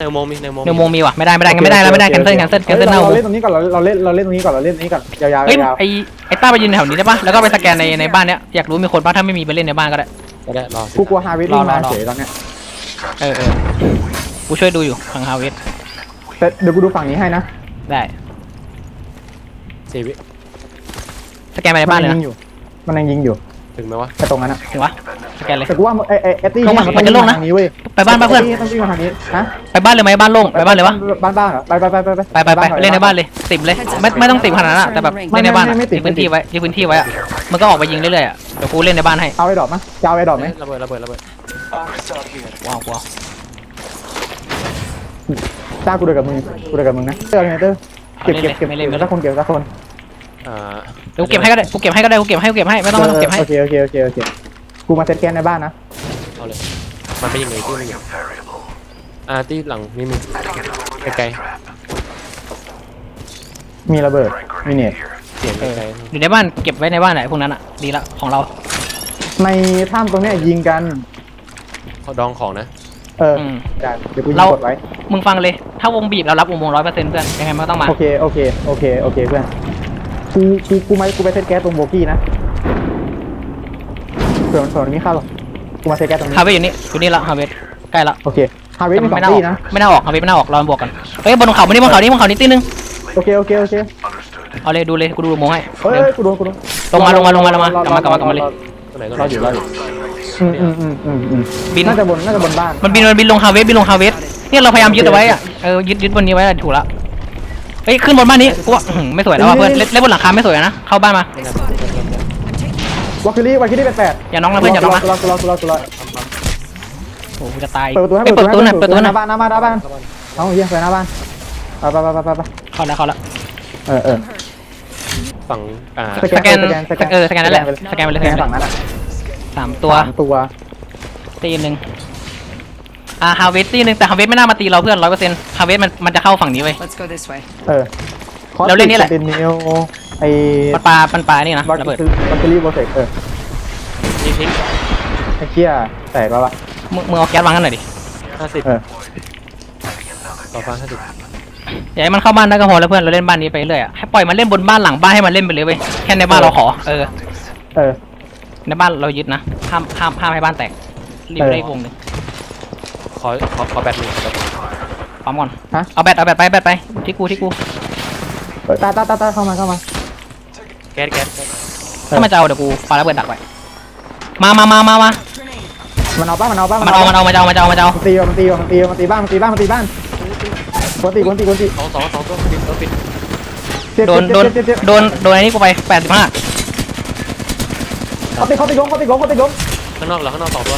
ในอุโมงค์มีในอุโมงค์เนวโมงมีว่ะไม่ได้ไม่ได้งั้นไม่ได้แล้วไม่ได้แคนเซิลแคนเซิลแคนเซิลฮ้ยเน่าเราเล่นตรงนี้ก่อนเราเราเล่นเราเล่นตรงนี้ก่อนเราเล่นตรงนี้ก่อนยาวๆเฮ้ยยาวไอไอต้าไปยืนแถวนี้ได้ปะแล้วก็ไปสแกนในในบ้านเนี้ยอยากรู้มีคนปะถ้าไม่มีไปเล่นในบ้านก็ได้ ก็ได้รอๆกูกลัวฮาวิทวิ่งรอมารอ เฉยตอนเนี้ยเออเออกูช่วยดูอยู่ทางฮาวิสแต่เดี๋ยวกูดูฝั่งนี้ให้นะได้สี่วิสแกนไปในบ้านเลยมันะงยิงอยู่ มันยังยิงอยู่ ถึงไหมวะ แต่ตรงนั้นอะถึงวะสแกนเลย แต่กูว่าไอ้ไอ้ไอ้ตี้ลงเนี่ยมามันมันจะลงนะ ทางนี้เว้ยไปบ้านปะเพื่อนไตี้ต้องวิ่งมาทางนี้ฮะไปบ้านเลยไหมบ้านโล่งไปบ้านเลยวะ บ้านบ้านเหรอไปไปไปไปไปไปไปเล่นในบ้านเลยสิบเลยไม่ไม่ต้องสิบขนาดนั้นอะแต่แบบเล่นในบ้านอะที่พื้นที่ไว้ที่พื้นที่ไว้อะมันก็ออกไปยิงเรื่อยๆอะเดี๋ยวกูเล่นในบ้านให้เอาไอ้ดอกมั้ยจะเอาไอ้ดอกไหมระเบิดระเบิดระเบิดว้าวว้าวจ้ากูเดินกับมึงกูเดินกับมึงนะเจอไงเตอร์เก็บเก็บเก็บไม่เล่นเก็ไม่บเล่สันกคนเก็บสักคน อ่าเดี๋ยวกูเก็บให้ก็ได้กูเก็บให้ก็ได้กูเก็บให้กูเก็บให้ไม่ต้องไม่ต้องเก็บให้โอเคโอเคโอเคโอเคกูมาเซตแกนในบ้านนะเอาเลย มันเป็นยังไงที่มันอยู่อ่าที่หลังนี่มีไกลมีระเบิดมีเน็ตๆเสียงไกลอยู่ในบ้านเก็บไว้ในบ้านไหนพวกนั้นอะดีละของเราในถ้ำตรงเนี้ยยิงกัน ๆเขาดองของนะ เอออืม ได้เดี๋ยวกูยิงเรากดไว้ มึงฟังเลย ถ้าวงบีบเรารับวงร้อยเปอร์เซ็นต์เพื่อนยังไงมันก็ต้องมาโอเคโอเคโอเคโอเคเพื่อน กูกูกูไม่กูไปเซตแก๊สตรงโบกี้นะเผื่อมันเผื่อมันมีเข้าหรอกกูมาเซตแก๊สตรงนี้ฮาเวสอยู่นี่อยู่นี่ละฮาเวสใกล้ละโอเคฮาวิแต่มีสไม่องน่าอตีอกนะไม่น่าออกฮาเวสไม่น่าออกรอบวกกันเฮ้ยบนเขาบนนี้บนเขานี้บนเขานี้ตีนึงโอเคโอเคโอเคเอาเลยดูเลยกูดูโมงให้เฮ้ยเดี๋ยวเฮ้ยกูโดนกูโดนลงมาลงมาลงมาลงมากลับมากลับมากลับมาเลยตัวไหนตัวรอไหนอยู่รออยู่อืมอืมอืมอืมอืมบินน่าจะบนน่าจะบนบ้านมันบินมันบินลงฮาเวสบินลงฮาเวสเนี่ยเราพยายามยึดเอาไว้อะเออยึดยึดบนนี้ไว้อะถูกละเฮ้ยขึ้นบนบ้านนี้กูว่าอื้อหือไม่สวยแล้วว่ะเพื่อนเล่นเล่นบนหลังคาไม่สวยนะเข้าบ้านมาวาคิลี่วาคิลี่แปดแปดอย่าน้องนะเพื่อนอย่าน้องนะกูรอกูรอกูรอกูรอโอ้โหกูจะตายเปิดประตูให้เฮ้ยเปิดประตูหน่อยเปิดประตูหหน่อน้ายบ้านหน้าบ้านหน้าบ้านเอาเฮียไปหน้าบ้านไปไปไปไปไปไปเข้าแล้วเข้าแล้วเออเออ ฝั่งอ่าสแกนสแกนสแกนสแกนเออสแกนนั่นแหละสแกนไปเลยสแกนฝั่งนั้นอะสามตัวสามตัวตีหนึ่ง อ่าฮาเวสตีหนึ่งแต่ฮาเวสไม่น่ามาตีเราเพื่อนร้อยเปอร์เซ็นต์ฮาเวสมันมันจะเข้าฝั่งนี้เว้ย Let's go this way. เออเราเล่นนี่แหละเนเนลไอ้ปันปลาปันปลานี่นะบัคระเบิดบัคคิลี่โบเซกเออนี่ทิ้งไอ้เคียแตกแล้วปะมึงมึงเอาแก๊สวางกันหน่อยดิห้าสิบเออต่อฟ้าห้าสิบอย่าให้มันเข้าบ้านได้ก็พอแล้วเพื่อนเราเล่นบ้านนี้ไปเรื่อยอะให้ปล่อยมันเล่นบนบ้านหลังบ้านให้มันเล่นไปเลยเว้ยแค่ในบ้านเราขอเออเออในบ้านเรายึดนะห้ามห้ามห้ามให้บ้านแตกรีบเออได้วงหนึ่ง ขอขอขอแบตหนึ่งขอแบตปั๊มก่อนฮะ เอาแบตเอาแบตไปแบตไปที่กูที่กูเออตาตาตาตาเข้ามาเข้ามา แก๊สแก๊สแก๊สเออ ถ้ามันจะเอาเดี๋ยวกูปาระเบิดดักไว้มามามามามามันเอาป้ามันเอาป้ามันเอามันเอามันเอามันเอามันเอามันตีว่ะมันตีว่ะมันตีว่ะมันตีบ้านมันตีบ้านมันตีบ้านกวนตีกวนตีกวนตีสองสองสองตัวปิดตัวปิดเจ็บโดนโดนเจ็บเจ็บเจ็บโดนโดนไอ้นี่กูไปแปดสิบห้าเขาตีเขาตีล้มเขาตีล้มเขาตีล้มข้างนอกเหรอข้างนอกสองตัว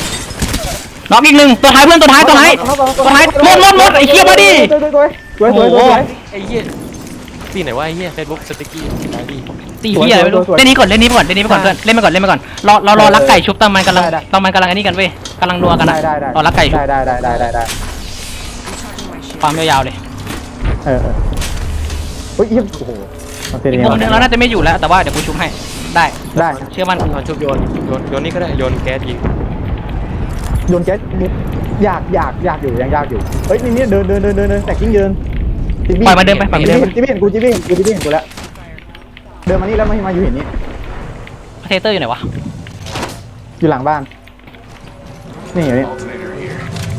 น็อกอีกหนึ่งตัวท้ายเพื่อนตัวท้ายตัวท้ายตัวท้ายหมดหมดหมดไอ้เหี้ยมาดิสวยสวยสวยไอ้เหี้ยที่ไหนวะไอ้เหี้ยเฟซบุ๊กสติ๊กกี้ไอ้ดิตีเหี้ยอะไรไม่รู้เล่นนี้ก่อนเล่นนี้ไปก่อนเล่นนี้ไปก่อนเพื่อนเล่นไปก่อนเล่นไปก่อนรอรอรอรักไก่ชุบตอนมันกำลังได้ได้ตอนมันกำลังอันนี้กันเว้ยกำลังนัวกันนะรอรักไก่ชุบได้ได้ได้ได้ได้ความยาวๆเลยเออเออเฮ้ยเหี้ยโอ้โหเป็นอีกงวงหนึงไงเราน่าจะไม่อยู่แล้วแต่ว่าเดี๋ยวกูชุบให้ได้ได้เชื่อมั่นกูตอชุบโยนโยนโยนนี่ก็ได้โยนแก๊สยิง โยนแก๊สอยากอยากอยากอยู่ยังยากอยู่เฮ้ยนี่นี่เดินเดินเดินเดินเดินแต่กิ้งเดินจิ๊บบี้ปล่อยมันเดินไปปล่อยมันเดินไป จิ๊บบี้เห็นกูจิ๊บบี้เห็นกูจิ๊บบี้เห็นกูแล้วเดินมานี่แล้วมามาอยู่เห็นนี่เทเตอร์อยู่ไหนวะอยู่หลังบ้าน นี่อยู่นี่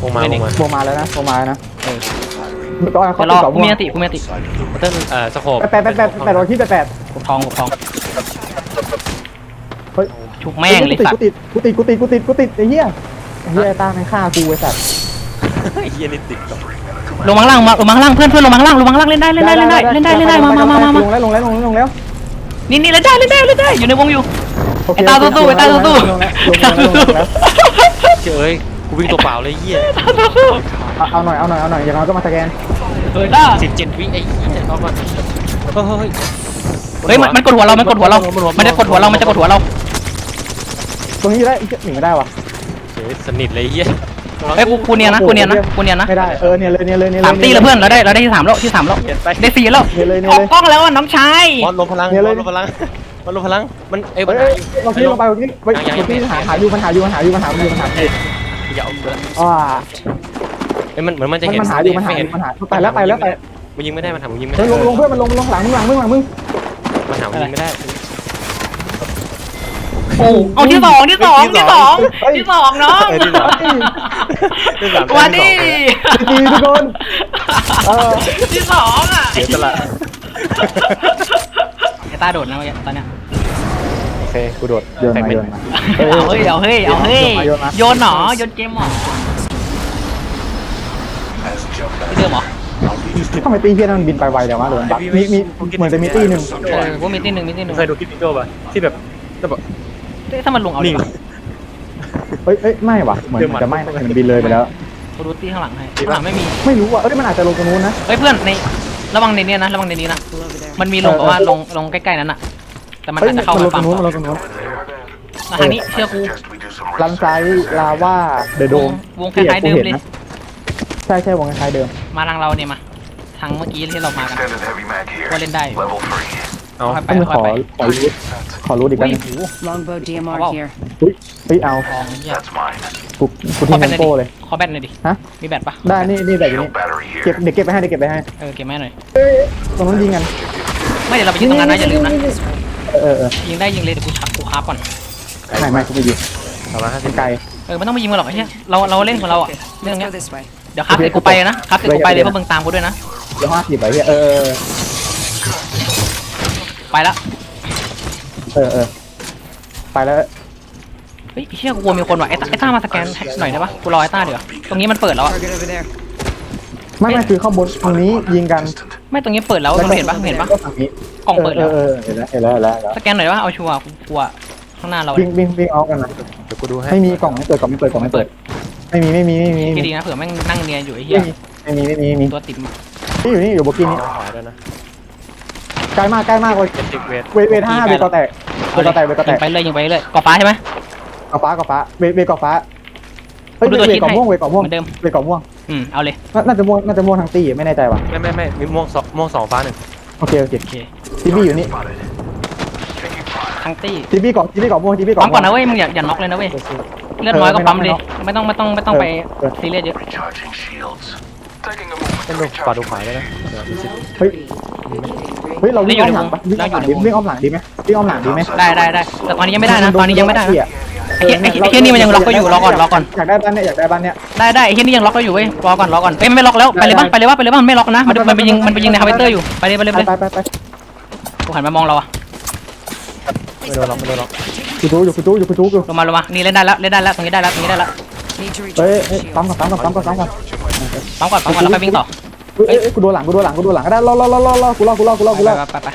ลงมาลงมาโบมาแล้วนะโบมาแล้วนะเออก็เขาเดี๋ยวรติอดต่อกูม่วมีงอันติกูมีอันติเติ้ลเอ่อสโคปแปดแปดแปดแปดแปดร้อยที่แปดแปดกบทองกบทองเฮ้ย ชุบแม่งเลยสัตกูว์ติดกูติดกูติดกูติดกูติดไอ้เหี้ยไอ้ เหี้ยตาไม่ฆ่ากูไอ้สัตว์ไอ้เหี้ยนี่ติดกับลงมาข้างล่างมาลงมาข้างล่างเพื่อนเพื่อนลงมาข้างล่างลงมาข้างล่างเล่นได้เล่นได้เล่นได้เล่นได้เล่นได้มามามามามาลงแล้วลงแล้วลงแล้วลงแล้วนี่นี่เล่นได้เล่นได้เล่นได้อยู่ในวงอยู่โอเคไอ้ตาสู้ๆไอ้ตาสู้ลงแล้วลงแล้วลงแล้วลงแล้วเจ้ยกูวิ่งตัวเปล่าเลยเหี้ยเอาเอาหน่อยเอาหน่อยเอาหน่อยอย่างน้อยก็มาสแกนเออได้สิบเจ็ดวิไอ้เหี้ยเอาก่อนเฮ้ยเฮ้ยมันมันกดหัวเรา มันกดหัวเรา มันจะกดหัวเรา มันจะกดหัวเรา ตรงนี้ได้อีกหนีไม่ได้วะเฮ้ย สนิทเลยเหี้ยเฮ้ยกูกูเนียนนะกูเนียนนะกูเนียนนะไม่ได้เออเนี่ยเลยเนี่ยเลยเนี่ยเลย สามตีแล้วเพื่อนเราได้เราได้ที่สามแล้วที่สามแล้วเปลี่ยนไปได้สี่แล้วเนี่ยเลยเนี่ยออเลกยกล้องแล้วอะน้องชายมอนลมพลังเนี่ยมเลอยนลมพลังมันลมพลังมันเอ้ยมันเฮ้ยหาอยู่เราที่ลงไปเราที่ไปเราที่หาหาอยู่มันหาอยู่มันหาอยู่มันหาอยู่มันหาอยู่อย่าเอาเกินอ่าเอ้ยมันเหมือนมันจะมันเห็นมันหาอยู่มันหาอยู่มันหาไปแล้วไปแล้วไปมันยิงไม่ได้มันทำมันยิงไม่เฮ้ได้ยลงลงเพื่อนมันลงลงหลังมึงหลังมึงหลังมึงมันหามันยิงไม่ได้ โอ้เอาที่สองที่สองที่สองที่สองน้องเออที่สองที่สามวันนี้จีทุกคนเออที่สองอะเสียสละไอ้ตาโดดนะเมื่อกี้ตอนเนี้ยโอเคกูโดดโยนแตกมาเป็นโยนมาเอาเฮ้ยเอาเฮ้ยเอาเฮ้ยโยนมาโยนหนอโยนเกมหรอที่เดิมเหรอทำไมตีเพี้ยนมันบินไปไวแต่ว่าโดนบักมีมีเหมือนจะมีตีหนึ่งเออว่ามีตีหนึ่งมีตีหนึ่งเคยดูคลิปวิดีโอป่ะที่แบบที่แบบ เอ้ยถ้ามันลงเอาดินิ่งเฮ้ยเอ้ยไม่ว่ะเหมือนจะไม่นะมันบินเลยไปแล้ว กูดูตีข้างหลังให้ข้างหลังไม่มีไม่รู้ว่ะเอ้ยมันอาจจะลงตรงนู้นนะ เฮ้ยเพื่อนในระวังในนี้นะระวังในนี้นะ มันมีลงเออ แบบว่าลงลงใกล้ๆนั้นอะแต่มันเฮ้ยอาจมัจะเข้านลมางตรฝั่งงนู้นมันลงตรงนู้นมาทางนี้เชื่อกูลันซ้ายลาว่าเดอะโดมวงคล้ายๆเดิมเลยใช่ใช่วงคล้ายๆเดิมมาทางเราเนี่ยมาทางเมื่อกี้ที่เรามากัน Extended heavy mag here. ว่าเล่นได้ Level three. เอา ค่อยไปต้องขค่อยอไปขอรูทข อรูทอีกอุ้แป๊บยนึงหู Longbow DMR Wow. here. อุ้ยเฮ้ยเอาทองเหี้ย That's mine. กูกูขอทิ้งแบแมตหน่อยงโก้ดิเลย ขอแบตหน่อยดิฮะ มีแบตปะได้นี่นี่แบบนี้ Shield battery เก็บ here. เด็กเก็บไปให้เด็กเก็บไปให้เออเก็บแม่หน่อยเอ้ยตรงนู้นยิงกันไม่เดี๋ยวเราไปยิงตรงนั้นนะอย่าลืมนะเออเออเออยิงได้ยิงเลยเดี๋ยวกูชักกูคาบก่อนไม่ไม่กูไปยิงสามร้อยห้าสิเป็บนไกล เออไม่ต้องไปยิงมันหรอกไอ้เหี้ยเราเราเล่นของเราอะเรื่อง Let's เนี้ย go this way. เดี๋ยวคาบเสร็จกูไปเลยนะคาบเสร็จกูไปเลยเพราะมึงตามกูด้วยนะเดี๋ยวห้าสิบไปเฮียเออเออไปละ เออเออไปแล้วเฮ้ยไอ้เชี่ยกูกลัวมีคนว่ะไอ้ต้าไอ้ต้ามาสแกนหน่อยได้ปะกูรอไอ้ต้าเดี๋ยวาตรงนี้มันเปิดแล้วอะ Target over there. ไม่ไม่คือข้างบนตรงนี้ยิงกันไม่ตรงนี้เปิดแล้วมึงเห็นปะมึงเห็นปะก็ฝั่งนี้กล่องเปิดแล้วเออเออเห็นแล้วเห็นแล้วเห็นแล้วเห็นแล้วสแกนหน่อยได้ปะเอาชัวร์กูกลัวข้างหน้าเราวิ่งวิ่งวิ่งออกกันนะเดี๋ยวกูดูให้ไม่มีกล่องไม่เปิดกล่องไม่เปิดกล่องไม่เปิด ไม่มีไม่มีไม่มีไม่มีที่ดีนะเผื่อแม่งนั่งเนียนอยู่ไอ้เหี้ยไม่มีไม่มีไม่มีตัวติดมานี่อยู่นี่อยู่โบกี้นี่ขวาด้วยนะ ใกล้มากใกล้มากเลยเจ็ดสิบเวทเวทเวทห้าเวทกอแตกเวทกอแตกเวทกอแตยิกงไปเลยยิงไปเลยกอฟ้าใช่ไหม กอฟ้ากอฟ้าเวทเวทกอฟ้าเฮ้ยดูตัวเวคลิทปกอให้ม่วงเวทกอม่วงเหมือนเดิม เวทกอม่วงอืม เอาเลย น่าน่าจะม่วงน่าจะม่วงทางตีไม่แน่ใจว่ะไม่ไม่ไม่มีม่วงสองม่วงสองฟ้าหนึ่งโอเคโอเคโอเคทีบีอยู่นี่ทั้งตี้ทีบีกอทีบีกอม่วงทีบีกอปั๊มม่วงก่อนนะเว้ย มึงอย่าอย่าน็อกเลยนะเว้ย เลือดน้อยก็ปั๊มเลย ไม่ต้องไม่ต้องไม่ต้องไปซีเรียสเยอะ Recharging shields. เป็น to ดูขวาดูขวาได้ไหมเดี๋ยวดูสิเฮ้ย เฮ้ยเราวิ่งอ้อมหลังปะวิ่งอ้อมหลังดิวิ่งอ้อมหลังดีไหมวิ่งอ้อมหลังดีไหมได้ได้ได้แต่ตอนนี้ยังไม่ได้นะตอนนี้ยังไม่ได้นะไอ้เหี้ยไอ้เหี้ยนี่มันยังล็อกก็อยู่รอก่อนรอก่อนอยากได้บ้านเนี่ยอยากได้บ้านเนี่ยได้ได้ไอ้ที่นี่ยังล็อกก็อยู่เว้ยรอก่อนรอก่อนเอ้ยไม่ล็อกแล้วไปเลยบ้างไปเลยบ้างไปเลยบ้างไม่ล็อกนะมันมันไปยิงมันไปยิงในคาร์เบเตอร์อยู่ไปเลยไปเลยไปไปไปกูหันมามองเราอะไม่โดนหรอกไม่โดนหรอกกูจูอยู่กูจูอยู่กูจูอยู่ลงมาลงมานี่เล่นได้แล้วเล่นได้แล้วตรงนี้ได้แล้วตรงนี้ได้แล้วเฮ้ย recharge เฮ้ย my ปั๊มก่อนปั๊มก่อนปั๊มก่อนปั๊มก่อน ปั๊มก่อนปั๊มก่อนแล้วไปวิ่งต่อเฮ้ยเฮ้ยกูโดนหลังกูโดนหลังกูโดนหลังก็ได้รอรอรอรอรอกูรอกูรอกูรอไปกูรอไปไปไป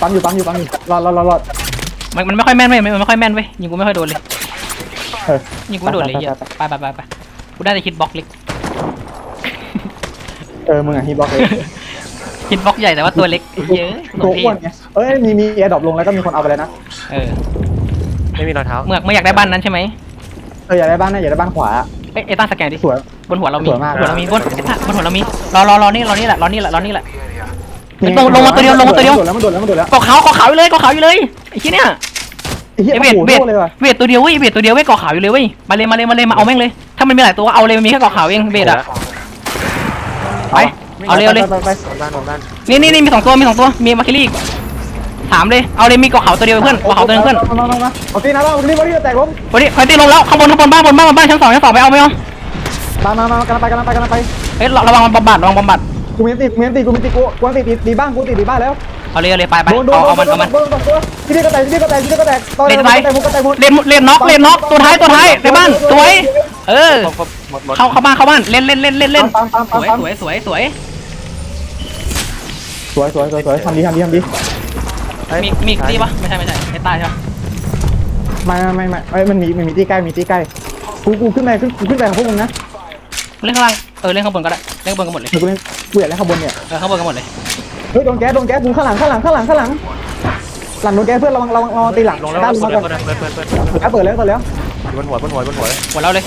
ปั๊มอยู่ปั๊มอยู่ปั๊มอยู่รอรอรอรอมันมันไม่ค่อยแม่นเว้ยมันไม่ค่อยแม่นเว้ยยิงกูไม่ค่อยโดนเลยเออยิงกูไม่โดนเลยเหี้ยไปไปไปไปกูได้แต่คิดบล็อกเล็กเออมึงอะฮีบล็อกเลยคิดบล็อกใหญ่แต่ว่าตัวเล็กเยอะตัตัววเท่อ้วนไงเอ้ยมีมีแอร์ดรอปลงแล้วก็มีคนเอาไปแล้วนะเออไม่มีรอยเท้าเมือกไม่อยากได้บ้านนั้นใช่ไหมเอออยากได้บ้านนะอยากได้บ้านขวาเอ้ยเอต้าสแกนดิสวย บนหัวเรามีสวยมาก บนหัวเรามีบนเอต้าบนหัวเรามีรอรอรอนี่รอนี่แหละรอนี่แหละรอนี่แหละนี่ลงลงมาตัวเดียวลงมาตัวเดียว โดนแล้วมันโดนแล้วมันโดนแล้วเกาะขาวเกาะขาวอยู่เลยเกาะขาวอยู่เลยไอ้ที่เนี่ยไอ้เหี้ยไอ้โอ้เวทโหเวทโดนเลยว่ะเวทตัวเดียวเว้ยเวทตัวเดียวเว้ยเกาะขาวอยู่เลยเว้ยมาเลยมาเลยมาเลยมาเอาแม่งเลย ถ้ามันมีหลายตัวเอาเลยมันมีแค่เกาะขาวเองเวทอะไปเอาเลยเอาเลยไปไปไปโดนด้านโดนด้านนี่นี่นี่มีสองตัวมีสองตัวมีมาคิลี่อีก ถามเลยเอาเลยมีเกาะขาวตัวเดียวเพื่อนเกาะขาวตัวนึงเพื่อนมามามามาเอาตีนะเราตีบอดี้แตกล้มวันนี้ใครตีลงแล้วข้างบนข้างบนบ้านบนบ้านบนบ้านชั้นสองชั้นสองไปเอาไม่เอามามามากำลังไปกำลังไปกำลังไปเฮ้ยระวังมันบำบัดระวังบำบัดกูมีตีกูมีตีกูมีตีกูกูตีตีตีบ้านกูตีตีบ้านแล้วเอาเลยเอาเลยไปไปโดนโดนเอาโดเอานมันโดเอานมันโดนโดนที่นี่ก็แตกที่นี่ก็แตกที่นี่ก็แตกตอนเล่นไปแตกหมดก็แตกหมดเล่นเล่นน็อกเล่นน็อกตัวท้ายตัวท้ายในบ้านสวยเออครบหมดหมดเข้าเข้าบ้านเข้าบ้านเล่นเล่นเล่นเล่นเล่นปั๊มปั๊มสปั๊มวยปั๊มสวยสวยสวยสวยสวยสวยสวยทำดีทำดี ทำดีมีมีอีกตีปะไม่ใช่ไม่ใช่ไอ้ใต้ใช่ปะไม่ไม่ไม่ไม่มันมีมันมีตีใกล้มีตีใกล้กูกูขึ้นไปขึ้นขึ้นไปกับพวกมึงนะเล่นข้างล่างเออเล่นข้างบนก็ได้เล่นข้างบนกันหมดเลยกูเล่นกูอยากเล่นข้างบนเนี่ยเออข้างบนกันหมดเลยเฮ้ยโดนแก๊สโดนแก๊สมึงข้างหลังข้างหลังข้างหลังข้างหลังหลังโดนแก๊สเพื่อนระวังระวังระวังตีหลังลงแล้วด้านลงเปิมาดก่อนเปิดเปิดเปิดเปิดเปิดแล้วเปิดแล้วบนหัวบนหัวบนหัวหัวเราเลย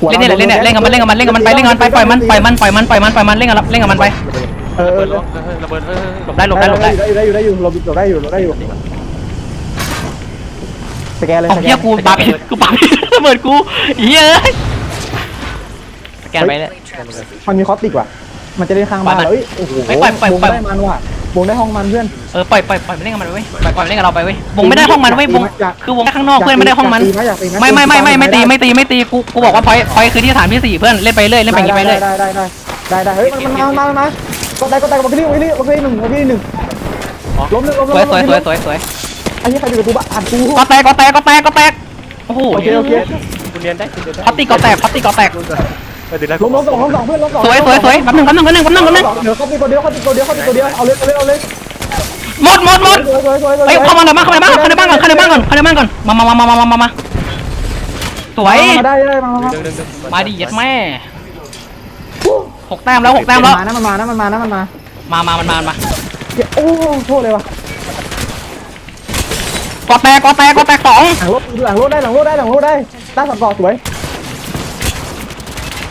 หัวเล่นเนี่ยเล่นเนี่ยเล่นกับมันเล่นกับมันเล่นกับมันไปเล่นกับมันไปปล่อยมันปล่อยมันปล่อยมันปล่อยมันปล่อยมันเล่นกับเล่นกับมันไป เออเปิดเอระเบิดเฮ้ยระเบิดเฮ้ยหลบได้หลบได้หลบได้ได้อยู่ได้อยู่ได้อยู่หลบหลบได้อยู่หลบได้อยู่สแกนเลยของสแกเฮียนกูปาผิดกูปาผิดระเบิดกูเฮียแกนไปเลย มันมีคอสติกว่ะ มันจะได้ข้างบ้านปล่อยมันเอ้ยโอ้โหเฮ้ยปล่อยปล่อยวงปล่อย ได้มันว่ะวงได้ห้องมันเพื่อน เออปล่อยปล่อยปล่อยมันเล่นกับมันไปเว้ยปล่อยปล่อยมันเล่นกับเราไปเว้ยวงไม่ได้ห้องมันเว้ยวงอยากคือวงแค่ข้างนอกเพื่อนไม่ได้ห้องมันอยากตีหอยากตีหไม่ไม่ไม่ไม่ไม่ตีไม่ตีไม่ตีกูกูบอกว่าพอยพอยคือที่ฐานที่สี่เพื่อนเล่นไปเรื่อยเล่นไปอย่างงี้ไปเรื่อยได้ได้ได้ได้ได้ได้เฮ้ยมันมันมามามา ก็ได้ก็ไปเรื่อยไปเรื่อยไปเรื่อยหนึ่งไปเรื่อยหนึ่งล้มหนึ่งล้มหสนึ่งสวยสวยสวยสวยไอ้ยี่ใครอยู่กับกูบ้าอ่านกูก็แตกก็แตกก็แตกก็แตกโอ้โหโอเคโอเคคุณเรียนได้คุณเรียนได้พัตติก็แตกพัตติก็แตกเออดีแล้วล้มล้มสองล้มสองเพื่อนล้มสองสวยสวยสวยแป๊บหนึงแป๊บหนึงแป๊บหนึงแป๊บหนึงแป๊บหนึงเดี๋ยวเขาตีตัวเดียวเขาตีตัวเดียวเขาตีตัวเดียวเอาเลยเอาเลยเอาเลยหมดหมดหมดสวยสวยสวยเฮ้ยเข้ามาในบ้าเข้ามาในบ้านเข้าในบ้านก่อนเข้าในบ้านก่อนเข้าในบ้านก่อนมามามามามามามาสวยมาได้ได้มามามามาดิเย็ดแม่ หกแต้มแล้วหกแต้มแล้วมานะมันมานะมันมานะมันมามามามันมามันมาโอ้โทษเลยว่ะก็แตกก็แตกก็แตกสองหลังรถหลังรถได้หลังรถได้หลังรถได้ได้สับกอสวย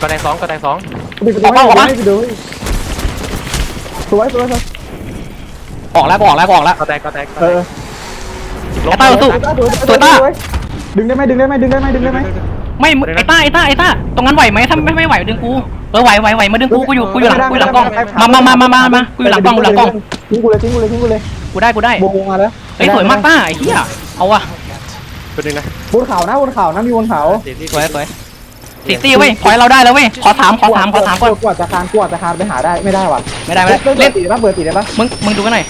ก็ได้สองก็ได้สองปิดประตูให้ไปดูสวยสวยสวยออกแล้วออกแล้วออกแล้วก็แตกก็แตกเออไอ้ต้าสู้ดึงได้ไหมดึงได้ไหมดึงได้ไหมดึงได้ไหม ไม่มึงไอ้ต้าไอ้ต้าไอ้ต้าตรงนั้นไหวไหมถ้าไม่ไม่ไหวดึงกูเออไหวไหวไหวมาดึงกูกูอยู่กูอยู่หลังกูอยู่หลังกล้องมามามามามามากูอยู่หลังกล้องกูหลังกล้องทิ้งกูเลยทิ้งกูเลยทิ้งกูเลยกูได้กูได้วงมาแล้วเฮ้ยสวยมากต้าไอ้เหี้ยเอาว่ะตัวนึงนะบนเขานะบนเขานะมีบนเขาตีที่สวยสวยสี่ตีเว้ยพอยเราได้แล้วเว้ยขอสามขอสามขอสามก่อนกว่าจะคานกว่าจะคานไปหาได้ไม่ได้ว่ะไม่ได้ไม่ได้เล่เล่นนตีได้ปะเปิดตีได้ปะมึงมึงดูกันหน่อย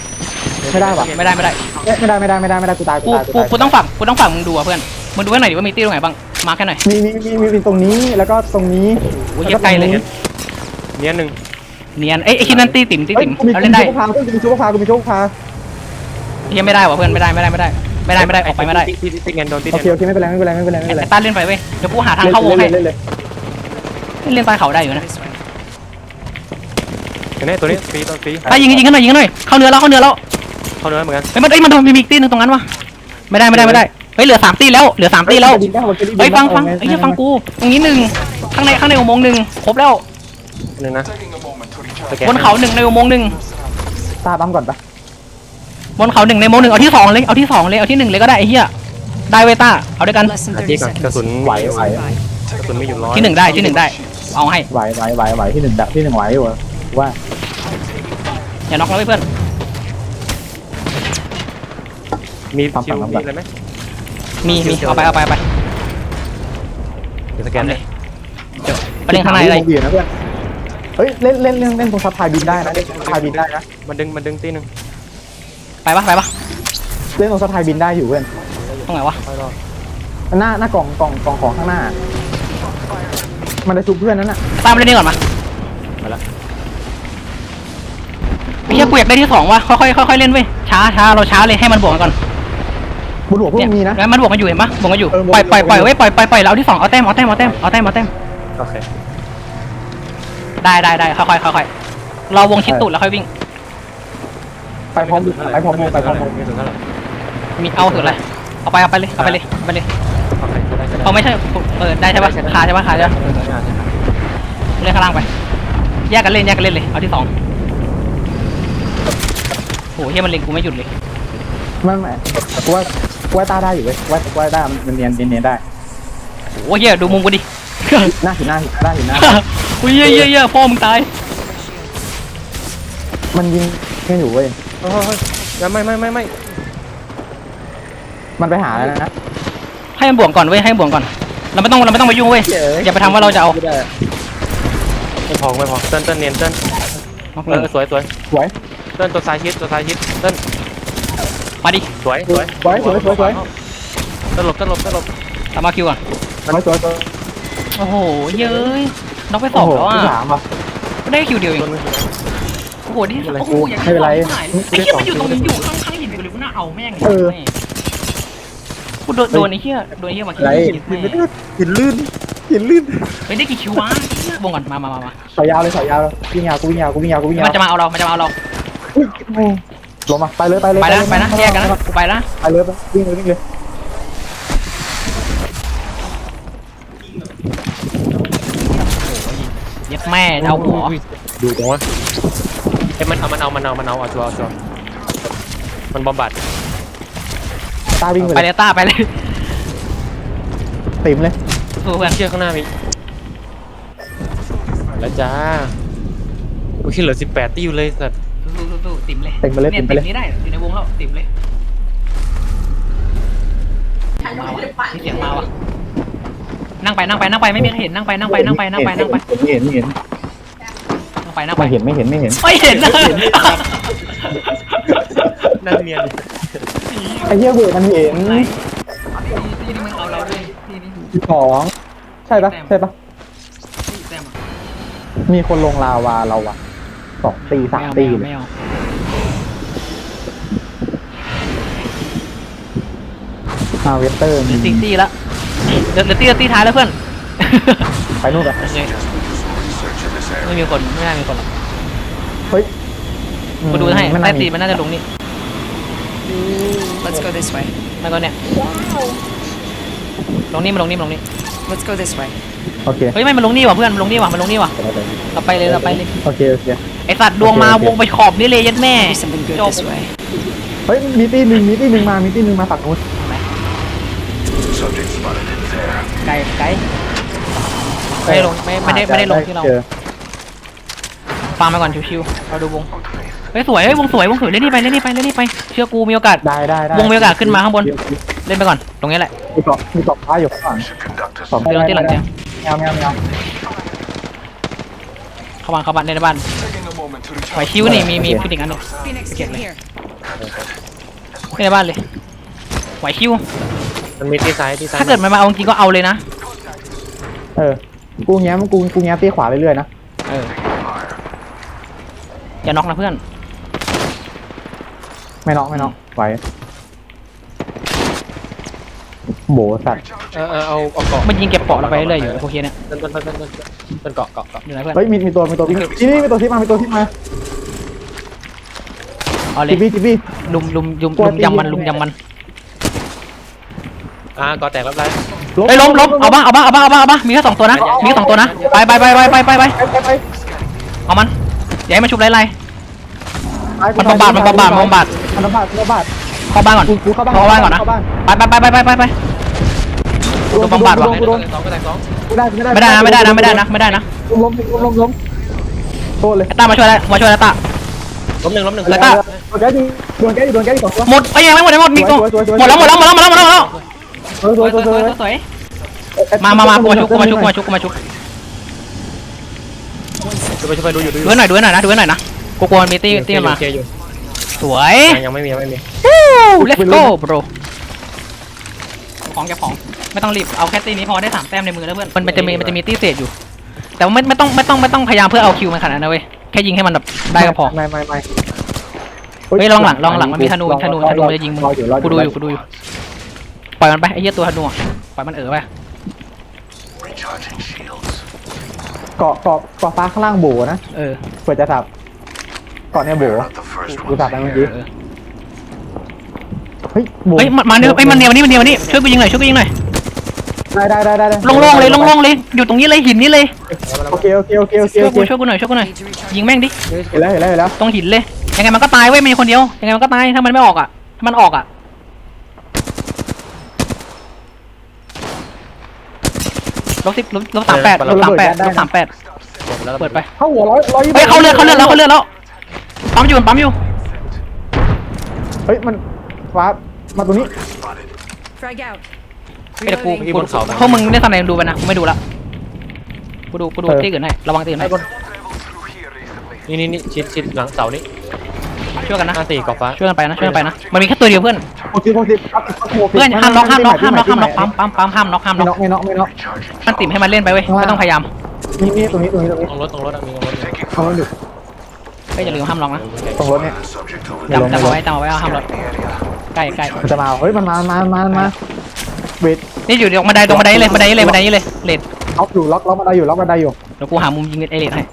ไม่ได้ว่ะไม่ได้ไม่ได้ไม่ได้ไม่ได้ไม่ได้ไม่ได้กูตายกูกูตายกูกูต้องฝากกูต้องฝากมึงดูอะเพื่อนมึงดูกันหน่อยดิว่ามีตีตรงไหนบ้าง มาแค่หน่อยมีมีมีมีตรงนี้แล้วก็ตรงนี้โอ้ยเหี้ยไกลเลยเนี้ยหนึ่งเนียนเอ้ยไอ้คิดนั่นตีติ่มตีเฮ้ยติ่มกูมีเราเล่นได้ชูพากูมีชูพากูมีชูพาเฮียไม่ได้ว่ะเพื่อนไม่ได้ไม่ได้ไม่ได้ไม่ได้ไม่ได้ออกไปไม่ได้ที่ที่ที่เงินโดนที่โอเคโอเคไม่เป็นไรไม่เป็นไรไม่เป็นไรไม่เป็นไรไอ้ต้าเล่นไปเว้ยเดี๋ยวกูหาทางเข้าวงให้เล่นเลยเล่นใต้เขาได้อยู่นะเห็นไหมตัวนี้ฟรีตัวฟรีต้ายิงยิงกันหน่อยยิงกันหน่อยเข้าเนื้อแล้วเข้าเนื้อแล้วเข้าเนื้อเหมือนกันเฮ้ยมันเอ้ยมันโดนมีอีกตีหนึงตรงนั้นวะไม่ได้ไม่ได้ไม่ได้ เฮ้ยเหลือสามตีแล้วเหลือสามตีแล้วเฮ้ยฟังฟังเฮ้ยฟังกู ตรงนี้หนึ่งข้างในข้างในอุโมงค์หนึ่งครบแล้วหนึ่งนะ Taking a moment to recharge. สแกนบนเขาหนึ่งในอุโมงค์หนึ่งตาบัมก่อนปะบนเขาหนึ่งในอุโมงค์หนึ่งเอาที่สองเลยเอาที่สองเลยเอาที่หนึ่งเลยก็ได้ไอ้เหี้ยได้เวยต้าเอาด้วยกัน Less than อา30ชีพก่อนกระ seconds. สุนไหวไหวกระสุนไม่อยู่ร้อยที่หนึ่งได้ที่หนึ่งได้ เอาให้ไหวไหวไหวไหวที่หนึ่งดับที่หนึ่งไหวอยู่ว่าอย่าน็อกนะเว้ยเพื่อนมีชิวมีอะไรไหม มีมีเอาไปเอาไปเอาไปเดี๋ยวสแกนเลยเดี๋ยวไปเล่นข้างในอะไรดีนะเพื่อนเฮ้ยเล่นเล่นเล่นเล่นตรงซับไพบินได้นะเล่นซับไพบินได้นะมันดึงมันดึงตีหนึ่งไปปะไปปะเล่นตรงซับไพบินได้อยู่เพื่อนตรงไหนวะค่อยรอหน้าหน้ากล่องกล่องกล่องของข้างหน้า มันจะชุบเพื่อนนั่นน่ะตามไปเล่นนี่ก่อนมามาละไอ้เหี้ยกูอยากได้ที่สองว่ะค่อยๆค่อยๆเล่นเว้ยช้าช้าเราช้าเลยให้มันบวกกันก่อน บนหัวพวกมีนะแล้วมันบวกกันอยู่เห็นปะบวกกันอยู่ เออบวกปล่อยปล่อยปล่อยบวกเว้ยปล่อยปล่อยปล่อยเราเอาที่สองเอาแต้มเอาแต้มเอาแต้มเอาแต้มเอาแต้มโอเคได้ได้ได้ค่อยๆค่อยๆเราวงชิดตูดแล้วค่อยวิ่ง ไปพร้อมไปพร้อมไปพร้อมมีถึงเท่าไหร่มีเอาสุดเลยเอาไปเอาไปเลยเอาไปเลยเอาไปเลยโอเคได้ได้เอาไม่ใช่เออได้ใช่ปะขาใช่ปะขาใช่ปะเล่นข้างล่างไป แยกกันเล่นแยกกันเล่นเลยเอาที่สองโหเฮียมันเล็งกูไม่หยุดเลย ไม่ไม่กูว่า กูว่าตาได้อยู่เว้ยว่าว่าได้มันเนียนเนียนได้โอ้เฮียดูมุมกูดิหน้าหินหน้าหินหน้าหินหน้าอุ้ยเฮียเฮียเฮียพ่อมึงตายมันยิงไม่อยู่เว้ยเฮ้ยเฮ้ยยังไม่ไม่ไม่ไม่มันไปหาแล้วนะให้มันบวกก่อนเว้ยให้มันบวกก่อน เราไม่ต้องเราไม่ต้องไปยุ่งเว้ยอย่าไปทำว่าเราจะเอาไม่พอไม่พอเต้นเต้นเนียนเต้นน็อกหเอนึ่งอสวยสวยสวยเต้นตัวซ้ายชิดตัวซ้ายชิดเต้น มาดิสวยสวยสวยสวยสวยสวยเต้นหลบเต้นหลบเต้นหลบตามมาคิวก่อนสวยสวยสวยโอ้โหเย้ยน็อกไปสองแล้วอะที่สามอะได้คิวเดียวเองตัวนึงโอ้โหนี่โอ้โหอยากไม่เป็นไรไอ้เหี้ยมันอยู่ตรงนี้อยู่ข้างข้างหินกูเลยกูน่าเอาแม่งเออกูโดนโดนไอ้เหี้ยโดนไอ้เหี้ยมาคิวไรหินลื่นหินลื่นไปได้กี่คิววะบวกก่อนมามามามาสอยยาวเลยสอยยาววิ่งยาวกูวิ่งยาวกูวิ่งยาวกูวิ่งยาวมันจะมาเอาเรามันจะมาเอาเรา ลงมาไปเลยไปเลยไปนะไปนะแยกกันนะกูไปนะไปเลยวิ่งเลยวิ่งเลยเย็บแม่เอาหัวดูจังวะเอ้ยมันเอามันเอามันเอามันเอาเอาชัวร์เอาชัวร์มันบอมบัดตาวิ่งไปไปเลยต้าไปเลยติ่มเลยสู้เพื่อนเชื่อข้างหน้ามีแล้วจ้าโอเคเหลือสิบแปดตี้อยู่เลยสัตว์สู้ๆสู้ๆ ติ่มเลยเต็มไปเลยเนี่เต็ยมไปเลยติ่มนี้ได้อยู่ในวงแล้วติ่มเลยมาวะมีเสียงมาว่ะนั่งไปนั่งไปนั่งไปไม่มีใครเห็นนั่งไปนั่งไปนั่งไปนั่งไปนั่งไปไม่เห็นไม่เห็นนั่งไปนั่งไปไม่เห็นไม่เห็นไม่เห็นไม่เห็นนะนั่นเนียนไอ้เหี้ยเวทมันเห็นไหนที่นี่มึงเอาเราด้วยที่นี่สองใช่ปะใช่ปะที่แต้มอะมีคนลงลาวาเราอะสองตีสามตีไม่เลย มาเวสเตอร์เหลือสี่ตีแล้วเหลือเหลือตีตีท้ายแล้วเพื่อน ไปนู่นอะโอเคไม่มีคนไม่น่ามีคนหรอกเฮ้ยกูดูให้ไม่แต้น่ามตีมีมันน่าจะลงนี่ Let's go this way. ไม่ก็เนี่ยลงนี่มาลงนี่มาลงนี่ Let's go this way. โอเค เฮ้ยไม่มาลงนี่ว่ะเพื่อนมาลงนี่ว่ะมาลงนี่ว่ะเราไปเลยเราไปเลย โอเคโอเค ไอสัตว์ดวงมาโอเควงไปขอบนี่เลยยัดแม่ Do something good จบ this way. เฮ้ยมีตีหนึ่งมีตีหนึ่งมา มีตีหนึ่งมาฝั่งนู้น ไกลไกลไม่ได้ลงไม่ไม่ได้ไม่ได้ลงที่เราจอฟังไปก่อนชิวๆเราดูวงเฮ้ยสวยเฮ้ยวงสวยวงสวยเล่นนี่ไปเล่นนี่ไปเล่นนี่ไปเชื่อกูมีโอกาส ได้ได้ได้วงมีโอกาสขึ้นมาข้างบน เล่นไปก่อน ตรงนี้แหละมีเกาะมีเกาะฟ้าอยู่ข้างหลัง Should conduct us สองเดี๋ยวที่หลังเตียงแมวแมวแมวเข้าบ้านเข้าบ้านเล่นในบ้าน taking a moment to ไหว recharge. ชิวนี่มีมีฟินิกอันหนึง Phoenix, get get me. here. เล่นในบ้านเลยไหวชิวมันมีตีซ้ายตีซ้ายถ้าเกิดมันมาเอาจริงก็เอาเลยนะ เออ กูแง้มกูกูแง้มตีขวาเรื่อยๆนะ เอออย่าน็อกนะเพื่อน ไม่น็อกไม่น็อกไหวโบสัตว์เออเออเอาเอาเกาะมันยิงเก็บเปาะเราไปเรื่อยอยู่ไอ้พวกเฮียเนี่ยต้นต้นต้นต้นต้นต้นเกาะเกาะเกาะอยู่ไหนเพื่อนเฮ้ยมีมีตัวมีตัวที่นี่นี่มีตัวที่มามีตัวที่มาเอาเลยจิบบี้จิบบี้ ลุมลุมลุมกลัวลุมยำมันตีลุมยำมันอ่าเกาะแตกรับไร เฮ้ยล้มล้มเอาบ้าเอาบ้าเอาบ้าเอาบ้าเอาบ้ามีแค่สองตัวนะมีแค่สองตัวนะไปไปไปไปไปไปไปไปไปไปเอามันอย่าให้มันชุบไล่ไล่ไปมันบำบัดมันบำบัดมันบำบัดมันบำบัดมันบำบัดเข้าบ้านก่อนกูกูเข้าบ้านเข้าบ้านก่อนนะเข้าบ้านไปไปไปไปไปไปไปกูโดนโดนบำบัดว่ะกูโดนสองก็แตกสองกูได้กูได้ไม่ได้นะไม่ได้นะไม่ได้นะไม่ได้นะล้มล้มล้มล้มล้มโทษเลยไอ้ต้ามาช่วยแล้วมาช่วยแล้วต้าล้มหนึ่งล้มหนึ่งแล้วก็โดนแก๊สดิโดนแก๊สดิโดนแก๊สดิสองตัวหมดไอ้ยยังไม่หมดยังไม่หมดมีตัวสวยสวยสวยหมดแล้วหมดแล้วหมดแล้วหมดแล้วหมดแล้ว เออสวยสวยสวยสวยมามามากูมาชุบกูมาชุบกูมาชุบกูมาชุบช่วยไปช่วยไปดูอยู่ดูอดูยู่ให้หน่อยดูให้หน่อยนะดูให้หน่อยนะกูกลัวมันมีตีตีมาเคลียร์อยู่สวยยังยังไม่มียังไม่มี let's go bro ของแกของไม่ต้องรีบเอาแค่ตีนี้พอได้สามแต้มในมือแล้วเพื่อนมันมันจะมีมันจะมีตีเศษอยู่ แต่ว่าไม่ไม่ต้องไม่ต้องไม่ต้องพยายามเพื่อเอาคิวมันขนาดนั้นนะเว้ยแค่ยิงให้มันแบบได้ก็พอ ไม่ไม่ไม่เฮ้ยลองหลังลองหลังมันมีธนูธนูธนูมันจะยิงมึงรออยู่รอกูดูอยู่กูดูอยู่ ปล่อยมันไปไอ้เหี้ยตัวธนูอะปล่อยมันเออไป Recharging shields. เกาะเกาะเกาะฟ้าข้างล่างโบนะเออเปิดจะสับเกาะเนี่ยโบ Not the first กู ones สับไปเมื่อกี้เออเฮ้ยโบเฮ้ยมามาเนี่ยเฮ้ยมันเนียวนี่มันเนียวนี่ช่วยกูยิงหน่อยช่วยกูยิงหน่อยได้ได้ได้ได้ได้ลงๆเลยลงๆเลยอยู่ตรงนี้เลยหินนี้เลยโอเคโอเคโอเคโอเคช่วยโอเคกูช่วยกูหน่อยช่วยกูหน่อย Need to recharge. ยิงแม่งดิเห็นแล้วเห็นแล้วเห็นแล้วตรงหินเลยยังไงมันก็ตายเว้ยมีคนเดียวยังไงมันก็ตายถ้ามันไม่ออกอะถ้ามันออกอะ ลบสิบลบลบสามแปดลบสามแปดลบสามแปดเปิดไปเข้าหัวร้อยร้อยเฮ้ยเขาเลือดเขาเลือดแล้วเขาเลือดแล้วปั๊มอยู่ปั๊มอยู่เฮ้ยมันฟ้ามาตรงนี้ spotted. Frag out. ไอ้เดี๋ยวกู Reloading. ที่บนเขาพวกมึงได้ทำอะไรดูไปนะกูไม่ดูละกูดูกูดูที่อื่นให้ระวังที่อื่นให้ Traveled through here recently. นี่นี่นี่ชิดชิดหลังเสานี่ ช่วยกันนะหน้าตีเกาะฟ้าช่วยกันไปนะช่วยกันไปนะมันมีแค่ตัวเดียวเพื่อนหกสิบหกสิบครับหกสิบเพื่อนห้ามน็อกห้ามน็อกห้ามน็อกห้ามน็อกปั๊มปั๊มปั๊มห้ามน็อกห้ามไม่น็น็ออกกไม่น็อกไม่น็อก Recharging มันติ่มให้มันเล่นไปเว้ยไม่ต้องพยายามนี่นี่ตรงนี้ตรงนี้ตรงนี้ตรงรถตรงรถอะมีตรงรถอยู่ Taking เอามันอยู่เฮ้ยอย่าลืมห้ามน็อกนะตรงรถเนี่ย the subject over เดี๋ยวจำจำเอาไว้จำเอาไว้เอาห้ามน็อก the area. ใกล้ใกล้มันจะมาเฮ้ยมันมามามามาเวทนี่อยู่ตรงบันไดตรงบันไดเลยบันไดเลยบันไดเลยเลดล็อกอยู่ล็อกล็อกมาได้อยู่ล็อกมาได้อยู่เดี๋ยวกูหามุมยิงไอเลดให้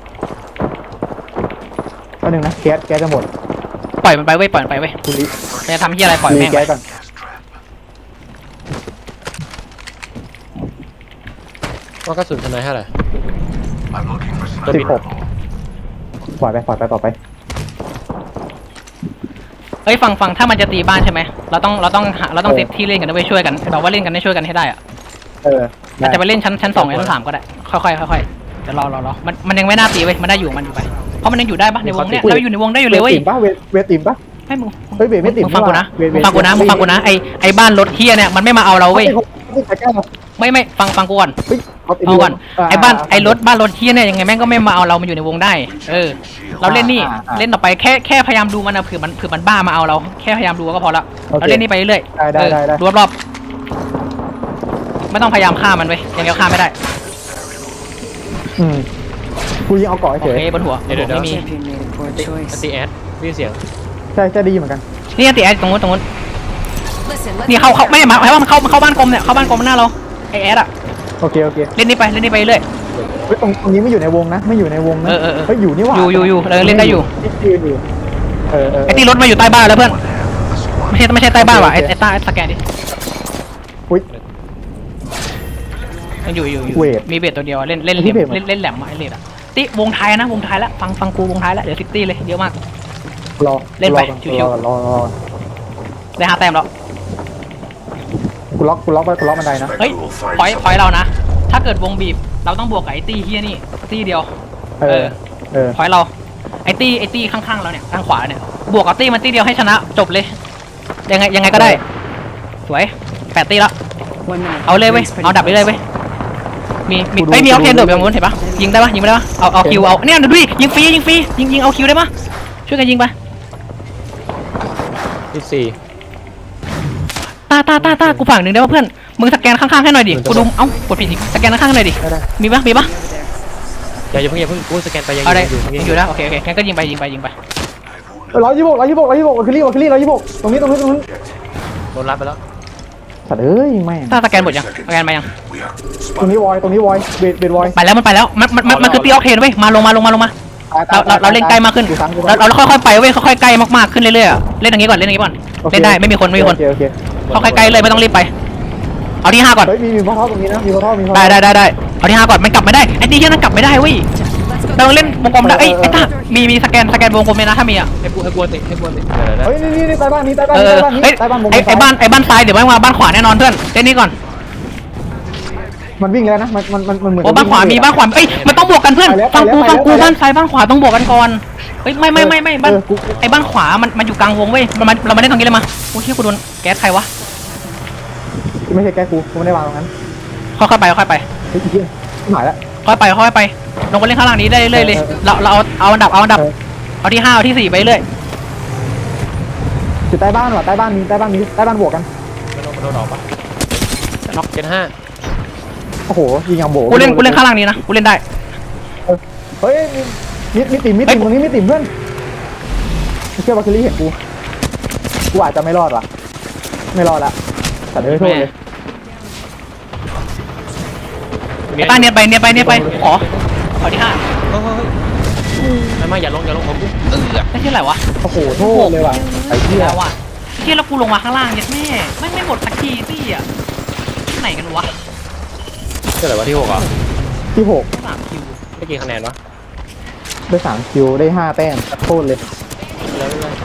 แป๊บนึงนะแก๊สแก๊สจะหมด ปล่อยมันไปเว้ยปล่อยมันไปเว้ยคุณลิจะทำที่อะไรปล่อยมีแม่งแก๊ไปสก่อน Gas trap. ว่ากระสุนทนายเท่าไหร่ I'm looking for สิบ sniper หก ammo. ปล่อยไปปล่อยไปต่อไปเฮ้ยฟังฟังถ้ามันจะตีบ้านใช่ไหมเราต้องเราต้องหาเราต้องเซฟที่เล่นกันนะเว้ยช่วยกันแบบว่าเล่นกันได้ช่วยกันให้ได้อะเอออาจจะไปเล่นชั้นชั้นสองชั้นสามก็ได้ค่อยๆค่อยดี๋ยวรอรอรอมันมันยังไม่น่าตีเว้ยมันได้อยู่มันอยู่ไป เพราะมันยังอยู่ได้ปะในวงเนี่ยเราอยู่ในวงได้อยู่เลยเว้ยติ่มปะเวทเวทติ่มปะให้มึงเฮ้ยเวทไม่ติ่มมึงฟังกูนะเวทเวมึทงฟังกูนะมึงฟังกูนะไอไอบ้านรถเฮียเนี่ยมันไม่มาเอาเราเว้ยไม่ใช่แก้วไม่ไม่ฟังฟังกูก่อนเฮ้ยเอาติ่มเอาก่อนาไอ้บ้านไอ้รถบ้านรถเที่ยเนี่ยยังไงแม่งก็ไม่มาเอาเรามันอยู่ในวงได้ เออ เราเล่นนี่อ่าอ่าเล่นต่อไปแค่แค่พยายามดูมันนะเผื่อมันเผื่อมันบ้ามาเอาเราแค่พยายามดูก็พอละโอเคเราเล่นนี่ไปเรื่อยได้ได้เออได้ได้ดูรอบๆไม่ต้องพยายามฆ่ามันเว้ยยังไงก็ฆ่าไม่ได้ อืม กูยิงเอาเกาะโอเฉยเคบนหัวบนหัวไม่มี Champion made a poor choice. ตีแอดพี่เสียงใช่ใช่ดีเหมือนกันนี่ติแอดตรงนู้นตรงนู้น Listen, let's นี่เข้าเข้าไม่ได้หมายว่ามันเข้ามันเข้าบ้านกลมเนี่ยเข้าบ้านกลมหน้าเราไอแอดอะโอเคโอเคเล่นนี่ไปเล่นนี่ไปเรื่อย เฮ้ยตรงตรงนี้ไม่อยู่ในวงนะ ไม่อยู่ในวงนะเออเออเออเฮ้ยอยู่นี่หว่าอยู่อยู่อยู่เออเล่นได้อยู่ยืนอยู่เออเออไอที่รถมาอยู่ใต้บ้านแล้วเพื่อนไม่ใช่ไม่ใช่ใต้บ้านว่ะไอไอใต้สแกนดิอุ้ยยังอยู่อยู่อยู่เวทมีเวทตัวเดียวอะเล่นเล่นที่เล่นเวทเล่นเล่นแหลมมาไอเลดอะ ติวงไทายนะวงไทายแล้วฟังฟังกูวงไทายแล้วเดี๋ยวซิตี้เลยเยอะมาก รอเล่นไปรอก่อชิวๆรอรอรอได้ห้าแต้มแล้ว กูล็อกกูล็อกไปกูล็อกบันไดนะ เฮ้ย พอยพอยเรานะ ถ้าเกิดวงบีบ เราต้องบวกกับไอตี้เฮียนี่ตี้เดียว เออ เออ พอยเราไอตี้ไอตี้ข้างๆเราเนี่ยข้างขวาเนี่ยบวกกับตี้มันตี้เดียวให้ชนะจบเลย ยังไงยังไงก็ได้ สวยแปดตี้แล้ว One minute. เอาเลยเว้ย Rings pretty เอาดับไปเลยเว้ย มีมีกูดูไอ้ยมีเอากูดูเทียนโดดไปตรงนู้นเห็นปะยิงได้ปะยิงไม่ได้ปะเอาเอาคิวเอาเนี่ยดูดิยิงฟรียิงฟรียิงยิงเอาคิวได้ปะช่วยกันยิงไปยี่สี่ตาตาตาตากูฝากหนึ่งได้ปะเพื่อนมึงสแกนข้างๆให้หน่อยดิกูดูเอ้ากดผิดอีกสแกนข้างๆให้หน่อยดิได้ได้มีปะมีปะอย่าอย่าเพิ่งอย่าเพิ่งกูสแกนไปยังเอาได้อยู่ยังอยู่นะโอเคโอเคงั้นก็ยิงไปยิงไปยิงไปร้อยยี่สิบหกร้อยยี่สิบหกร้อยยี่สิบหกวัคลี่วัคลี่ร้อยยี่สิบหกตรงนี้ตรงนี้ตรงนี้โดนรับไปแล้ว สัตว์เอ้ยแม่งตาสแกนหมดยังสแกนมายัง We are ตรงนี้วอยตรงนี้วอยเบดเบดวอยไปแล้วมันไปแล้ว มันมันมันมันคือตีออกเทนเว้ย มาลงมาลงมาลงมา เราเราเราเล่นใกล้มากขึ้นกูซ้ำกูเราซ้ำเราค่อยๆไปเว้ยค่อยๆใกล้มากๆขึ้นเรื่อยๆอะเล่นอย่างงี้ก่อนเล่นอย่างงี้ก่อนโอคเล่นได้ไม่มีคนไม่มีคนโอเคโอเคค่อยๆใกล้เลยไม่ต้องรีบไป เอาที่ห้าก่อนเฮ้ยมีมีพ่อท่อตรงนี้นะมีพ่อท่อมีพ่อได้ได้ได้ได้เอาที่ห้าก่อนมันกลับไม่ได้ไอ้ตีเฮียนั่นกลับไม่ได้เว้ย Let's go เราเล่นวงกลมได้เอ้ยไอ้ตามีมีสแกนสแกนวงกลมเลยนะถ้ามีอะให้กูให้กูติให้กูติเดี๋ยวเดี๋ยวเฮ้ยนี่นี่นี่ใต้บ้านนี้ใต้บ้านเอนี้อใต้บ้านนี้เอ้ยใต้บ้านผมไอ้ไอ้บ้านไอ้บ้านซ้ายเดี๋ยวไม่มาบ้านขวาแน่นอนเพื่อนเล่นนี้ก่อนมันวิ่งแล้วนะมันมันมันมันเหมือนโอ้บ้านขวามีบ้านขวาเอ้ยมันต้องบวกกันเพื่อนไปแล้วฟังกูไปแล้วฟังกูไปแล้วบ้านซ้ายบ้านขวาต้องบวกกันก่อนเฮ้ยไม่ไม่ไม่ไม่บ้าน เออกูไอ้บ้านขวา มันมันอยู่กลางวงเว้ยมันมันเรามาเล่นตรงนี้เลยมา โอ้เฮียกูโดนแก๊สใครวะ ไม่ใช่แกกูกูไม่ได้วางตรงนั้นค่อยๆไปค่อยๆไปเฮ้ยเหี้ยหายแล้ว ค่อยๆไปค่อยๆไปลงไปเล่นข้างล่างนี้ได้เรื่อยๆเลยเออเออเราเราเอาเอาอันดับเอาอันดับเออเอาที่ห้าเอาที่สี่ไปเรื่อยอยู่ใต้บ้านว่ะใต้บ้านมีใต้บ้านมีใต้บ้านบวกกันมันโดนมันโดนออกปะน็อกเจ็ดห้าโอ้โหยิงอย่างโบกูเล่นกูเล่นข้างล่างนี้นะกูเล่นได้เฮ้ยมีมีมีติ่มมีติ่มเฮ้ยตรงนี้มีติ่มเพื่อนไม่เชื่อว่าคิลี่เห็นกูกูอาจจะไม่รอดว่ะไม่รอดละแต่เอ้ยโทษเลย ไอ้ต้าเนียนไปเนียนไปเนียนไปขอขอที่ห้าเฮ้ยเฮ้ยเฮ้ยไม่ไม่อย่าลงอย่าลงผมกูเออได้ที่อะไหรวะโอ้โหโทษเลยว่ะไอ้เหี้ยแล้วว่ะเที่ยแล้วกูลงมาข้างล่างเนี่ยแม่ไม่ไม่หมดสักทีสิอะที่ไหนกันวะเท่าไหร่วะที่หกอะที่หกสามคิวได้กี่คะแนนวะได้สามคิวได้ห้าแต้มโทษเลยแล้ว